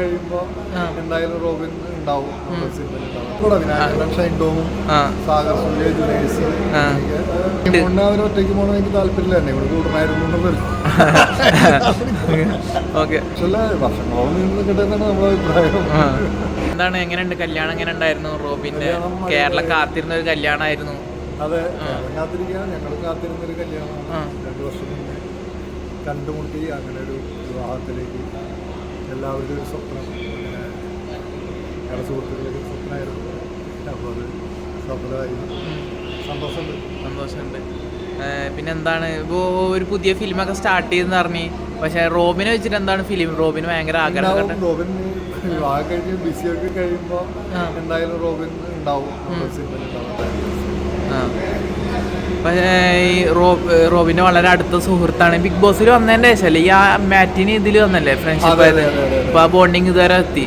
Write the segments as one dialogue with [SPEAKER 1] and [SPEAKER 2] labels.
[SPEAKER 1] കഴിയുമ്പോ
[SPEAKER 2] ആ.
[SPEAKER 1] എന്തായാലും റോബിൻ ഉണ്ടാവും. നമ്മുടെ സിനിമയിൽ ഉണ്ടാവും. കൂടെ വിനായകൻ ഷൈൻ ടോമും
[SPEAKER 2] ആ.
[SPEAKER 1] സാഗർ സൂര്യ ജുനൈസ്
[SPEAKER 2] ആ.
[SPEAKER 1] മുന്നേ അവർ ഒറ്റയ്ക്ക് പോകണം എനിക്ക് താല്പര്യമില്ല. എന്നെ ഇവിടെ കൂടണായിരുന്നു എന്നുള്ളത്.
[SPEAKER 2] ഓക്കെ.
[SPEAKER 1] പക്ഷേ അല്ല, വർഷങ്ങളോളം നീണ്ടു നിൽക്കട്ടെ നമ്മുടെ അഭിപ്രായം.
[SPEAKER 2] എന്താണ് എങ്ങനെയുണ്ട്? കല്യാണം എങ്ങനെ ഉണ്ടായിരുന്നു റോബിന്റെ കേരള കാത്തിരുന്ന ഒരു കല്യാണമായിരുന്നു.
[SPEAKER 1] അതെ കാത്തിരിക്കാൻ ഞങ്ങൾ കാത്തിരുന്നൊരു
[SPEAKER 2] ഒരു
[SPEAKER 1] കല്യാണം രണ്ടു വർഷം മുന്നേ കണ്ടുമുട്ടി അങ്ങനെ ഒരു വിവാഹത്തിലേക്ക് എല്ലാവരുടെയും ഒരു സ്വപ്നം. ഞങ്ങളുടെ സുഹൃത്തുക്കളുടെ ഒരു സ്വപ്നമായിരുന്നു. അപ്പോൾ അത് സഫലമായി സന്തോഷമുണ്ട്.
[SPEAKER 2] സന്തോഷമുണ്ട്. പിന്നെ എന്താണ് ഇപ്പോൾ ഒരു പുതിയ ഫിലിമൊക്കെ സ്റ്റാർട്ട് ചെയ്തെന്ന് പറഞ്ഞു. പക്ഷേ റോബിനെ വെച്ചിട്ട് എന്താണ് ഫിലിം? റോബിന് ഭയങ്കര ആഗ്രഹം
[SPEAKER 1] റോബിൻ വിവാഹം കഴിഞ്ഞ് ബിസിയൊക്കെ കഴിയുമ്പോൾ
[SPEAKER 2] ആ.
[SPEAKER 1] എന്തായാലും റോബിൻ ഉണ്ടാവും. ഉണ്ടാവും.
[SPEAKER 2] ആ. പക്ഷേ ഈ റോ റോബിന്റെ വളരെ അടുത്ത സുഹൃത്താണ്. ബിഗ് ബോസിൽ വന്നതിന്റെ ശേഷമല്ലേ ഈ ആ മാറ്റിന് ഇതിൽ വന്നല്ലേ ഫ്രണ്ട്ഷിപ്പ്
[SPEAKER 1] ഇപ്പൊ
[SPEAKER 2] ആയത്?
[SPEAKER 1] അതെ.
[SPEAKER 2] ആ ബോണ്ടിങ് ഇതുവരെ എത്തി.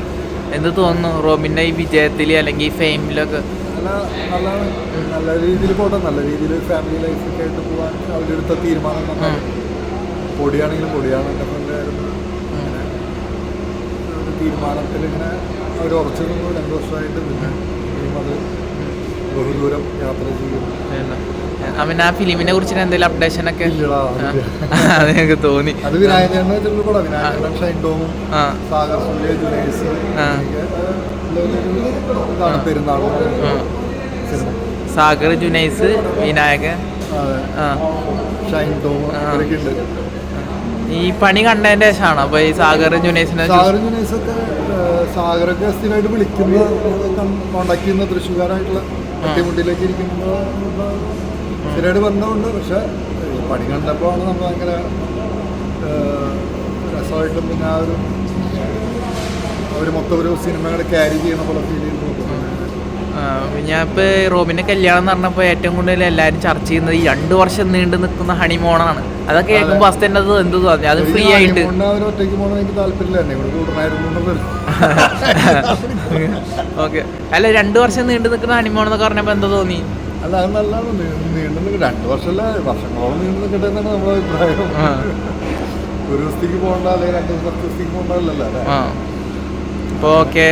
[SPEAKER 2] എന്ത് തോന്നുന്നു? റോബിന്റെ ഈ വിജയത്തിൽ അല്ലെങ്കിൽ ഫെയിമിലൊക്കെ
[SPEAKER 1] നല്ല രീതിയിൽ പോട്ടെ. നല്ല രീതിയിൽ ഫാമിലി ലൈഫൊക്കെ ആയിട്ട് പോകാൻ അവരെടുത്ത തീരുമാനം പൊടിയാണെങ്കിലും പൊടിയാണ്. എന്റെ ഫ്രണ്ടായിരുന്നു തീരുമാനത്തിൽ ഇങ്ങനെ അവർ ഉറച്ചു നിന്നു. രണ്ട് വർഷമായിട്ട് പിന്നെ അത് ബഹുദൂരം യാത്ര ചെയ്യും
[SPEAKER 2] അവൻ ആ ഫിലിമിനെ കുറിച്ച് എന്തെങ്കിലും അപ്ഡേഷൻ ഒക്കെ. അത് എനിക്ക് തോന്നി.
[SPEAKER 1] അത് സാഗർ ജുനൈസ്
[SPEAKER 2] ജുനൈസ് വിനായകൻ ഈ പണി കണ്ടതിന്റെ ശേഷമാണോ? അപ്പൊ ഈ സാഗർ ജുനൈസിനെ
[SPEAKER 1] സാഗർ ജുനൈസൊക്കെ സാഗറൊക്കെ സ്ഥിരമായിട്ട് വിളിക്കുന്ന കോണ്ടാക്ട് ചെയ്യുന്ന തൃശ്ശൂർക്കാരായിട്ടുള്ള കുട്ടിമുട്ടിലേക്ക് ഇരിക്കുമ്പോൾ സ്ഥിരമായിട്ട് ബന്ധമുണ്ട്. പക്ഷെ പണി കണ്ടപ്പോൾ ആണ് നമ്മൾ ഭയങ്കര രസമായിട്ടും പിന്നെ ആ ഒരു അവർ മൊത്തം ഒരു സിനിമകളെ ക്യാരി ചെയ്യുന്ന പോലെ ഫീൽ ചെയ്യുന്നു
[SPEAKER 2] ഞാൻ ഇപ്പോൾ റോബിന്റെ കല്യാണം എന്ന് പറഞ്ഞപ്പോൾ ഏറ്റവും കൂടുതൽ എല്ലാവരും ചർച്ച ചെയ്യുന്നത് ഈ രണ്ട് വർഷം നീണ്ടു നിൽക്കുന്ന ഹണിമോണാണ്. അതൊക്കെ കേൾക്കുമ്പോൾ ഫസ്റ്റ് അത് എന്ത് തോന്നി? അത് ഫ്രീ ആയിട്ട്.
[SPEAKER 1] ഒറ്റയ്ക്ക് പോകണം എനിക്ക് താല്പര്യമില്ല.
[SPEAKER 2] ഓക്കെ. അല്ല രണ്ട് വർഷം നീണ്ടു നിൽക്കുന്ന ഹണിമോൺ എന്നൊക്കെ പറഞ്ഞപ്പോൾ എന്താ തോന്നി?
[SPEAKER 1] അല്ല അത് നല്ലതാണ് നീണ്ടു നിൽക്കും രണ്ട് വർഷമല്ല? വർഷങ്ങളോളം നീണ്ടു നിൽക്കട്ടെ എന്നാണ് നമ്മുടെ അഭിപ്രായം. ഒരു ദിവസത്തേക്ക് പോകണ്ട അല്ലെങ്കിൽ രണ്ട് ദിവസത്തേക്ക് പോകണ്ടല്ലോ അല്ലേ?
[SPEAKER 2] അപ്പോൾ ഓക്കെ